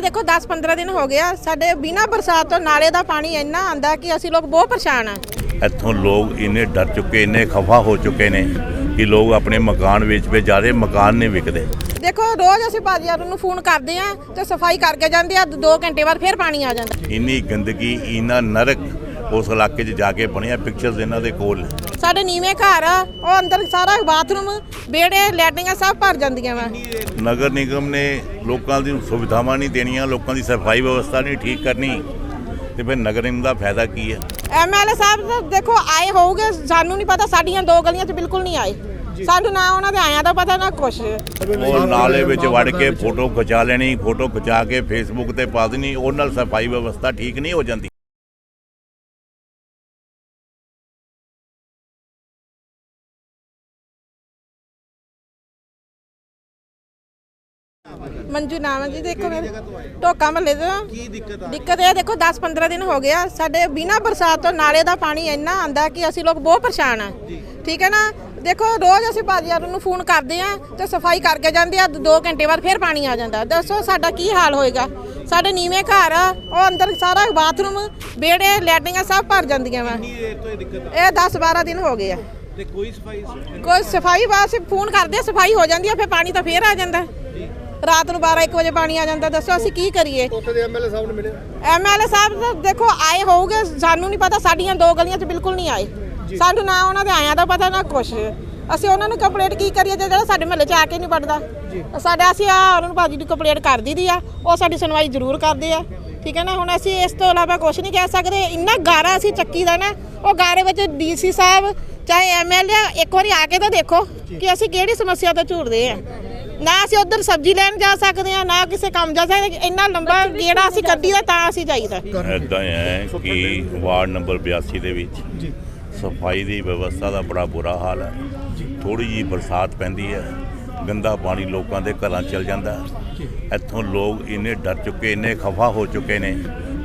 ਦੇਖੋ 10-15 ਦਿਨ ਹੋ ਗਿਆ ਸਾਡੇ ਬਿਨਾ ਬਰਸਾਤ ਤੋਂ ਨਾਲੇ ਦਾ ਪਾਣੀ ਇੰਨਾ ਆਂਦਾ ਕਿ ਅਸੀਂ ਲੋਕ ਬਹੁਤ ਪਰੇਸ਼ਾਨ ਆ। ਇੱਥੋਂ ਲੋਕ ਇੰਨੇ ਡਰ ਚੁੱਕੇ ਇੰਨੇ ਖਫਾ ਹੋ ਚੁੱਕੇ ਨੇ ਕਿ ਲੋਕ ਆਪਣੇ ਮਕਾਨ ਵੇਚ ਪੇ ਜਾ ਰਹੇ ਮਕਾਨ ਨਹੀਂ ਵਿਕਦੇ। ਦੇਖੋ ਰੋਜ਼ ਅਸੀਂ ਭਾਜੀ ਆਰੂ ਨੂੰ ਫੋਨ ਕਰਦੇ ਆ ਤੇ ਸਫ਼ਾਈ ਕਰਕੇ ਜਾਂਦੇ ਆ 2 ਘੰਟੇ ਬਾਅਦ ਫਿਰ ਪਾਣੀ ਆ ਜਾਂਦਾ। ਇੰਨੀ ਗੰਦਗੀ ਇੰਨਾ ਨਰਕ ਉਸ ਇਲਾਕੇ 'ਚ ਜਾ ਕੇ ਬਣਿਆ ਪਿਕਚਰਸ ਇਹਨਾਂ ਦੇ ਕੋਲ। ਸਾਡੇ ਨੀਵੇਂ ਘਰ ਆ ਉਹ ਅੰਦਰ ਸਾਰਾ ਬਾਥਰੂਮ ਵਿਹੜੇ ਲੈਟਰਿੰਗਾਂ ਸਭ ਭਰ ਜਾਂਦੀਆਂ ਵਾ। ਨਗਰ ਨਿਗਮ ਨੇ ਲੋਕਾਂ ਦੀ ਸੁਵਿਧਾਵਾਂ ਨਹੀਂ ਦੇਣੀਆਂ ਲੋਕਾਂ ਦੀ ਸਫ਼ਾਈ ਵਿਵਸਥਾ ਨਹੀਂ ਠੀਕ ਕਰਨੀ। ਤੇ ਫਿਰ ਨਗਰ ਨਿਗਮ ਦਾ ਫਾਇਦਾ ਕੀ ਹੈ ਐਮਐਲਏ ਸਾਹਿਬ ਦੇਖੋ ਆਏ ਹੋਊਗੇ ਸਾਨੂੰ ਨਹੀਂ ਪਤਾ ਸਾਡੀਆਂ ਦੋ ਗਲੀਆਂ 'ਚ ਬਿਲਕੁਲ ਨਹੀਂ ਆਏ। ਸਾਨੂੰ ਨਾ ਉਹਨਾਂ ਦੇ ਆਇਆਂ ਦਾ ਪਤਾ ਨਾ ਕੁਛ। ਉਹ ਨਾਲੇ ਵਿੱਚ ਵੜ ਕੇ ਫੋਟੋ ਖਿਚਾ ਲੈਣੀ ਫੋਟੋ ਖਿਚਾ ਕੇ ਫੇਸਬੁੱਕ ਤੇ ਪਾ ਦੇਣੀ ਉਹ ਨਾਲ ਸਫ਼ਾਈ ਵਿਵਸਥਾ ਠੀਕ ਨਹੀਂ ਹੋ ਜਾਂਦੀ। ਮੰਜੂ ਨਾਮ ਹੈ ਜੀ ਦੇਖੋ ਟੋਕਾ ਮਹੱਲੇ ਤੋਂ ਕੀ ਦਿੱਕਤ ਆ ਦਿੱਕਤ ਇਹ ਦੇਖੋ 10-15 ਦਿਨ ਹੋ ਗਿਆ ਸਾਡੇ ਬਿਨਾਂ ਬਰਸਾਤ ਤੋਂ ਨਾਲੇ ਦਾ ਪਾਣੀ ਇੰਨਾ ਆਂਦਾ ਕਿ ਅਸੀਂ ਲੋਕ ਬਹੁਤ ਪਰੇਸ਼ਾਨ ਆ। ਠੀਕ ਹੈ ਨਾ? ਦੇਖੋ ਰੋਜ਼ ਅਸੀਂ ਭਾਜੀਆਰ ਨੂੰ ਫੋਨ ਕਰਦੇ ਆ ਤੇ ਸਫ਼ਾਈ ਕਰਕੇ ਜਾਂਦੇ ਆ 2 ਘੰਟੇ ਬਾਅਦ ਫਿਰ ਪਾਣੀ ਆ ਜਾਂਦਾ। ਦੱਸੋ ਸਾਡਾ ਕੀ ਹਾਲ ਹੋਏਗਾ? ਸਾਡੇ ਨੀਵੇਂ ਘਰ ਆ ਉਹ ਅੰਦਰ ਸਾਰਾ ਬਾਥਰੂਮ ਵਿਹੜੇ ਲੈਟਰਿੰਗਾਂ ਸਭ ਭਰ ਜਾਂਦੀਆਂ ਵਾ। ਇਹ 10-12 ਦਿਨ ਹੋ ਗਏ ਆ। ਤੇ ਕੋਈ ਸਫ਼ਾਈ ਕੋਈ ਸਫ਼ਾਈ ਵਾਸਤੇ ਫੋਨ ਕਰਦੇ ਆ, ਸਫ਼ਾਈ ਹੋ ਜਾਂਦੀ ਆ ਫਿਰ ਪਾਣੀ ਤਾਂ ਫੇਰ ਆ ਜਾਂਦਾ। ਰਾਤ ਨੂੰ 12 1 ਵਜੇ ਪਾਣੀ ਆ ਜਾਂਦਾ ਦੱਸੋ ਅਸੀਂ ਕੀ ਕਰੀਏ? ਉੱਥੇ ਦੇ ਐਮਐਲਏ ਸਾਹਿਬ ਨੂੰ ਮਿਲੇ। ਐਮਐਲਏ ਸਾਹਿਬ ਤਾਂ ਦੇਖੋ ਆਏ ਹੋਊਗੇ ਸਾਨੂੰ ਨਹੀਂ ਪਤਾ ਸਾਡੀਆਂ ਦੋ ਗਲੀਆਂ 'ਚ ਬਿਲਕੁਲ ਨਹੀਂ ਆਏ। ਸਾਨੂੰ ਨਾ ਉਹਨਾਂ ਦੇ ਆਇਆਂ ਦਾ ਪਤਾ ਨਾ ਕੁਛ। ਅਸੀਂ ਉਹਨਾਂ ਨੂੰ ਕੰਪਲੇਂਟ ਕੀ ਕਰੀਏ ਜਿਹੜਾ ਸਾਡੇ ਮਹੱਲੇ 'ਚ ਆ ਕੇ ਨਹੀਂ ਪੜਦਾ ਸਾਡੇ ਅਸੀਂ ਆ ਉਹਨਾਂ ਨੂੰ ਭਾਜੀ ਦੀ ਕੰਪਲੇਂਟ ਕਰ ਦਿੱਤੀ ਆ ਉਹ ਸਾਡੀ ਸੁਣਵਾਈ ਜ਼ਰੂਰ ਕਰਦੇ ਆ। ਠੀਕ ਹੈ ਨਾ? ਹੁਣ ਅਸੀਂ ਇਸ ਤੋਂ ਇਲਾਵਾ ਕੁਝ ਨਹੀਂ ਕਹਿ ਸਕਦੇ। ਇੰਨਾ ਗਾਰਾ ਅਸੀਂ ਚੱਕੀ ਦਾ ਨਾ ਉਹ ਗਾਰੇ ਵਿੱਚ ਡੀਸੀ ਸਾਹਿਬ ਚਾਹੇ ਐਮਐਲਏ ਇੱਕ ਵਾਰੀ ਆ ਕੇ ਤਾਂ ਦੇਖੋ ਕਿ ਅਸੀਂ ਕਿਹੜੀ ਸਮੱਸਿਆ ਤੋਂ ਝੂਰਦੇ ਆ ਨਾ ਅਸੀਂ ਉਧਰ ਸਬਜ਼ੀ ਲੈਣ ਜਾ ਸਕਦੇ ਆ ਨਾ ਕਿਸੇ ਕੰਮ ਜਾ ਸਕਦੇ ਇੰਨਾ ਲੰਬਾ ਗੇੜਾ ਅਸੀਂ ਕੱਢੀ ਦਾ ਤਾਂ ਅਸੀਂ ਜਾਈਦਾ। ਇਦਾਂ ਹੈ ਕਿ ਵਾਰਡ ਨੰਬਰ 82 ਦੇ ਵਿੱਚ ਸਫ਼ਾਈ ਦੀ ਵਿਵਸਥਾ ਦਾ ਬੜਾ ਬੁਰਾ ਹਾਲ ਹੈ। ਥੋੜੀ ਜੀ ਬਰਸਾਤ ਪੈਂਦੀ ਹੈ ਗੰਦਾ ਪਾਣੀ ਲੋਕਾਂ ਦੇ ਘਰਾਂ ਚਲ ਜਾਂਦਾ ਇੱਥੋਂ ਲੋਕ ਇੰਨੇ ਡਰ ਚੁੱਕੇ ਇੰਨੇ ਖਫਾ ਹੋ ਚੁੱਕੇ ਨੇ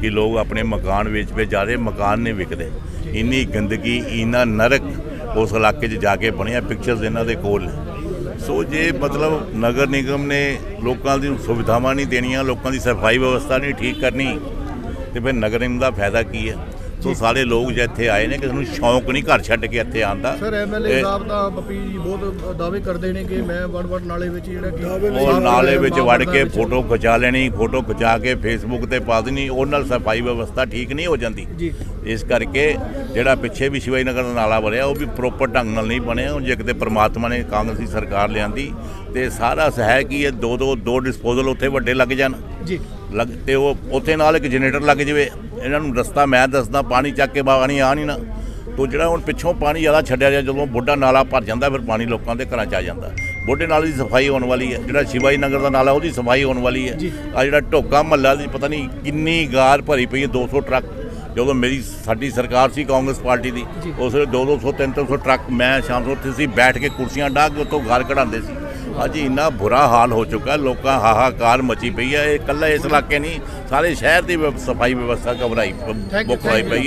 ਕਿ ਲੋਕ ਆਪਣੇ ਮਕਾਨ ਵੇਚ ਵੇ ਜਾ ਰਹੇ ਮਕਾਨ ਨਹੀਂ ਵਿਕਦੇ। ਇੰਨੀ ਗੰਦਗੀ ਇੰਨਾ ਨਰਕ ਉਸ ਇਲਾਕੇ 'ਚ ਜਾ ਕੇ ਬਣਿਆ ਪਿਕਚਰਸ ਇਹਨਾਂ ਦੇ ਕੋਲ ਨੇ। ਸੋ ਜੇ ਮਤਲਬ ਨਗਰ ਨਿਗਮ ਨੇ ਲੋਕਾਂ ਦੀ ਸੁਵਿਧਾਵਾਂ ਨਹੀਂ ਦੇਣੀਆਂ, ਲੋਕਾਂ ਦੀ ਸਫ਼ਾਈ ਵਿਵਸਥਾ ਨਹੀਂ ਠੀਕ ਕਰਨੀ, ਤੇ ਫਿਰ ਨਗਰ ਨਿਗਮ ਦਾ ਫਾਇਦਾ ਕੀ ਹੈ? ਸੋ ਸਾਰੇ ਲੋਕ ਜੇ ਇੱਥੇ ਆਏ ਨੇ ਕਿਸੇ ਨੂੰ ਸ਼ੌਂਕ ਨਹੀਂ ਘਰ ਛੱਡ ਕੇ ਇੱਥੇ ਆਉਣ ਦਾ। ਸਰ ਐਮਐਲਏ ਸਾਹਿਬ ਤਾਂ ਬੱਪੀ ਜੀ ਬਹੁਤ ਦਾਅਵੇ ਕਰਦੇ ਨੇ ਕਿ ਮੈਂ ਵੜ ਵੜ ਨਾਲੇ ਵਿੱਚ ਜਿਹੜਾ ਕਿ ਉਹ ਨਾਲੇ ਵਿੱਚ ਵੜ ਕੇ ਫੋਟੋ ਖਿਚਾ ਲੈਣੀ ਫੋਟੋ ਖਿਚਾ ਕੇ ਫੇਸਬੁੱਕ ਤੇ ਪਾ ਦੇਣੀ ਉਹ ਨਾਲ ਸਫ਼ਾਈ ਵਿਵਸਥਾ ਠੀਕ ਨਹੀਂ ਹੋ ਜਾਂਦੀ। ਜੀ। ਇਸ ਕਰਕੇ ਜਿਹੜਾ ਪਿੱਛੇ ਵੀ ਸ਼ਿਵਾਈ ਨਗਰ ਦਾ ਨਾਲਾ ਬਣਿਆ ਉਹ ਵੀ ਪ੍ਰੋਪਰ ਢੰਗ ਨਾਲ ਨਹੀਂ ਬਣਿਆ। ਉਹ ਜੇ ਕਿਤੇ ਪ੍ਰਮਾਤਮਾ ਨੇ ਕਾਂਗਰਸੀ ਸਰਕਾਰ ਲਿਆਂਦੀ ਤੇ ਸਾਰਾ ਹੈ ਕਿ ਇਹ ਦੋ ਦੋ ਦੋ ਡਿਸਪੋਜ਼ਲ ਉੱਥੇ ਵੱਡੇ ਲੱਗ ਜਾਣ। ਜੀ। ਲੱਗ ਤੇ ਉਹ ਉੱਥੇ ਨਾਲ ਇੱਕ ਜਨਰੇਟਰ ਲੱਗ ਜਵੇ। ਇਹਨਾਂ ਨੂੰ ਰਸਤਾ ਮੈਂ ਦੱਸਦਾ ਪਾਣੀ ਚੱਕ ਕੇ ਬਾਣੀ ਆ ਨਹੀਂ ਨਾ ਤੋ ਜਿਹੜਾ ਹੁਣ ਪਿੱਛੋਂ ਪਾਣੀ ਜ਼ਿਆਦਾ ਛੱਡਿਆ ਜਾ ਜਦੋਂ ਬੁੱਢਾ ਨਾਲਾ ਭਰ ਜਾਂਦਾ ਫਿਰ ਪਾਣੀ ਲੋਕਾਂ ਦੇ ਘਰਾਂ 'ਚ ਆ ਜਾਂਦਾ। ਬੁੱਢੇ ਨਾਲੇ ਦੀ ਸਫ਼ਾਈ ਹੋਣ ਵਾਲੀ ਹੈ ਜਿਹੜਾ ਸ਼ਿਵਾਈ ਨਗਰ ਦਾ ਨਾਲਾ ਉਹਦੀ ਸਫ਼ਾਈ ਹੋਣ ਵਾਲੀ ਹੈ। ਆ ਜਿਹੜਾ ਢੋਕਾ ਮਹੱਲਾ ਦੀ ਪਤਾ ਨਹੀਂ ਕਿੰਨੀ ਗਾਰ ਭਰੀ ਪਈ ਹੈ 200 ਟਰੱਕ। ਜਦੋਂ ਮੇਰੀ ਸਾਡੀ ਸਰਕਾਰ ਸੀ ਕਾਂਗਰਸ ਪਾਰਟੀ ਦੀ ਉਸ ਵੇਲੇ 200 300 ਟਰੱਕ ਮੈਂ ਸ਼ਾਮ ਨੂੰ ਉੱਥੇ ਸੀ ਬੈਠ ਕੇ ਕੁਰਸੀਆਂ ਡਾਹ ਕੇ ਉੱਥੋਂ ਗਾਰ ਕਢਾਉਂਦੇ ਸੀ। ਅੱਜ ਇੰਨਾ ਬੁਰਾ ਹਾਲ ਹੋ ਚੁੱਕਾ ਲੋਕਾਂ ਹਾਹਾਕਾਰ ਮਚੀ ਪਈ ਹੈ ਇਹ ਇਕੱਲਾ ਇਸ ਇਲਾਕੇ ਨਹੀਂ ਸਾਰੇ ਸ਼ਹਿਰ ਦੀ ਸਫ਼ਾਈ ਵਿਵਸਥਾ ਘਬਰਾਈ ਬੁਖਰਾਈ. ਪਈ